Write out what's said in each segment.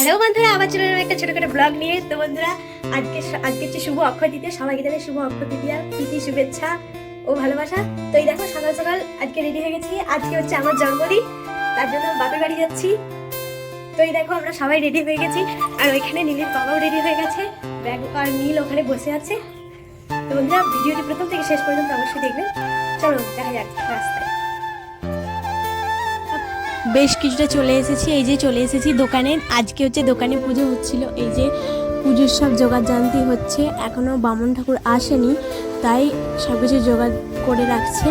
Hello বন্ধুরা আবার চলে একটা ছোট করে ব্লগ নিয়ে। তো বন্ধুরা, আজকে আজকে হচ্ছে শুভ অক্ষয় তৃতীয়া। সবাইকে জানাই শুভ অক্ষয় তৃতীয়া। প্রীতি, শুভেচ্ছা ও ভালোবাসা। তো এই দেখো, সকাল সকাল আজকে রেডি হয়ে গেছি। আজকে হচ্ছে আমার জন্মদিন, তার জন্য বাপের বাড়ি যাচ্ছি। তো এই দেখো, আমরা সবাই রেডি হয়ে গেছি। আর ওইখানে নীলের বাবাও রেডি হয়ে গেছে। ব্যাগ আর নীল ওখানে বসে আছে। তো বন্ধুরা, ভিডিওটি প্রথম থেকে শেষ পর্যন্ত অবশ্যই দেখবেন। চলো, দেখা যাক, রাস্তায়। বেশ কিছুটা চলে এসেছি, এই যে চলে এসেছি দোকানে। আজকে হচ্ছে দোকানে পুজো হচ্ছিল, এই যে পুজোর সব জোগাড় জানতি হচ্ছে। এখনও বামন ঠাকুর আসেনি, তাই সব কিছু জোগাড় করে রাখছে।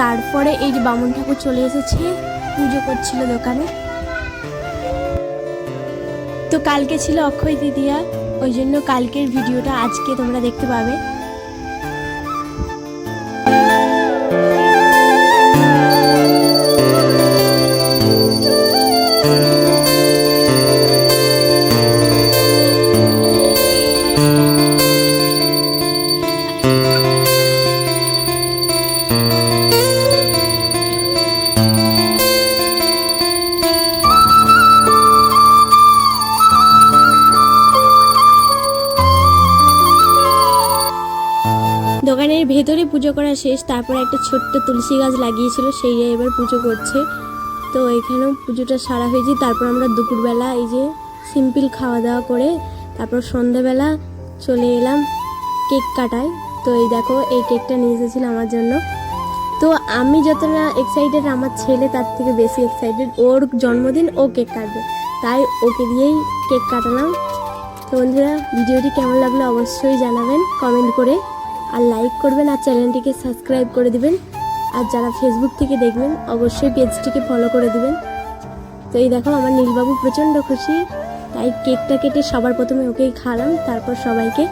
তারপরে এই যে বামন ঠাকুর চলে এসেছে, পুজো করছিল দোকানে। তো কালকে ছিল অক্ষয় তৃতীয়া, ওই জন্য কালকের ভিডিওটা আজকে তোমরা দেখতে পাবে। দোকানের ভেতরে পুজো করা শেষ, তারপর একটা ছোট্ট তুলসী গাছ লাগিয়েছিল সেই এবার পুজো করছে। তো এখানেও পুজোটা সারা হয়েছে। তারপর আমরা দুপুরবেলা এই যে সিম্পল খাওয়া দাওয়া করে, তারপর সন্ধেবেলা চলে এলাম কেক কাটায়। তো এই দেখো, এই কেকটা নিয়ে এসেছিল আমার জন্য। তো আমি যতটা এক্সাইটেড আমার ছেলে তার থেকে বেশি এক্সাইটেড ওর জন্মদিন ও কেক কাটবে, তাই ওকে দিয়েই কেক কাটালাম। তো বন্ধুরা, ভিডিওটি কেমন লাগল অবশ্যই জানাবেন কমেন্ট করে। আর লাইক করবেন আর চ্যানেলটিকে সাবস্ক্রাইব করে দিবেন। আর যারা ফেসবুক থেকে দেখবেন, অবশ্যই পেজটিকে ফলো করে দিবেন। তো এই দেখো, আমার নীলবাবু প্রচণ্ড খুশি। তাই কেকটা কেটে সবার প্রথমে ওকেই খাওয়ালাম, তারপর সবাইকে।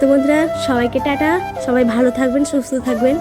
তো বন্ধুরা, সবাইকে টাটা। সবাই ভালো থাকবেন, সুস্থ থাকবেন।